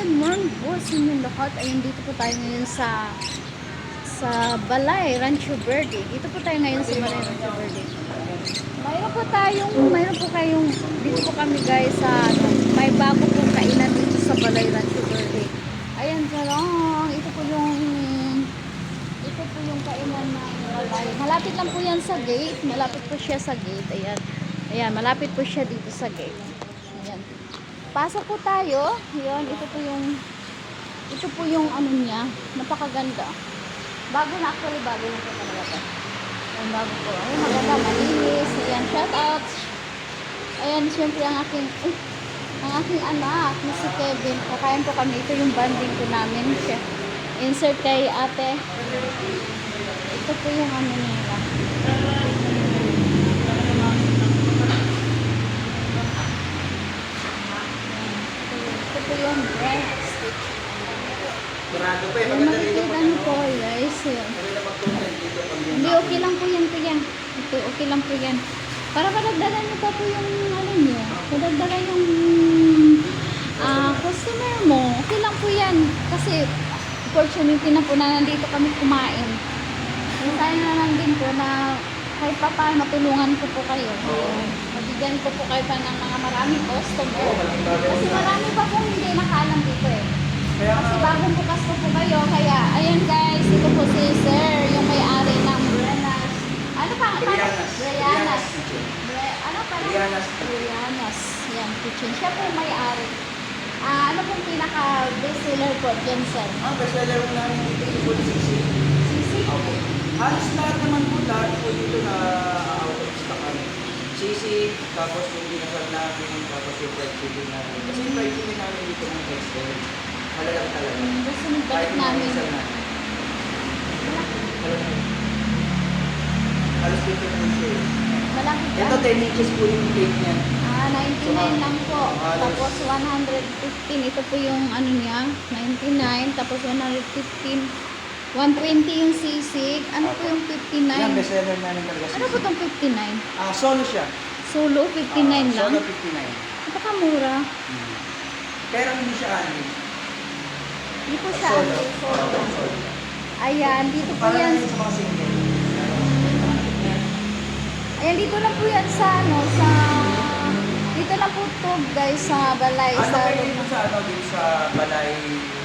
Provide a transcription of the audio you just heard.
morning po sa inyong lahat. Ayun, dito po tayo ngayon sa sa Balay, Rancho Verde. Dito po tayo ngayon sa Balay, Rancho Verde. Mayroon po tayong, mayroon po kayong, dito po kami guys sa, ano, may bago pong kainan dito sa Balay, Rancho Verde. Ayan, sarang, ito po yung, ito po yung kainan ng Balay. Malapit lang po yan sa gate, malapit po siya sa gate. Ayan, ayan, malapit po siya dito sa gate. Ayan. Pasok po tayo. Yun, ito po yung ito po yung ano niya. Napakaganda. Bago na actually, bago na po talaga to. Ayan, bago po. Ayan, maganda, malinis. Ayan, shout out. Ayan, syempre ang aking, eh, ang aking anak, na si Kevin. Kakain po kami. Ito yung banding ko namin. Insert kay ate. Ito po yung ano nila. Ito po yung breast. Sarado pa eh. Dito makikita niyo ano. po guys. Pag yung Hindi, okay lang po yan po yan. Ito, okay lang po yan. Para madagdagan niyo pa po yung ano niyo. Madagdagan yung ah customer mo. Okay lang po yan. Kasi opportunity na po na nandito kami kumain. Kaya tayo na lang din po na kahit pa paano matulungan ko po kayo. Oo. Mabigyan ko po kayo pa ng mga maraming customer. Kasi yun. marami pa pong hindi nakaalam dito eh. Kaya Kasi bagong bukas pa po kayo, kaya, ayan guys, ito po si Sir, yung may-ari ng Brenas. Ano pa? Brianas. Brianas. Bre- ano pa? Brianas. Brianas. Yan, kitchen. Siya po may-ari. Ah, ano pong pinaka bestseller po dyan, Sir? ang bestseller mo namin dito yung Food Sisi. Sisi? Opo. Halos lahat naman po, lahat po dito na out of stock kami. Sisi, tapos yung dinasal namin, tapos yung fried chicken namin. Kasi yung fried chicken namin dito ng bestseller. Malalang talaga. Nyo Kahit balik namin. Malalang. Halos dito po siya eh. Malaki Ito 10 inches po yung plate niya. Ah, 99 lang po. Tapos 115. Ito po yung ano niya, 99. Tapos 115. 120 yung sisig. Ano yung 59? Yan, bestseller namin talaga Ano po itong 59? Ah, solo siya. Solo, 59 Ah, lang? Solo 59. Napakamura. Hmm. Pero hindi siya ani. Hindi po siya. Solo. Solo. Ayan, dito po Para yan. yun sa mga single. Ayan, dito lang po yan sa ano, sa... Dito lang po to guys, sa balay. Ano sa, kayo dito sa ano dito sa balay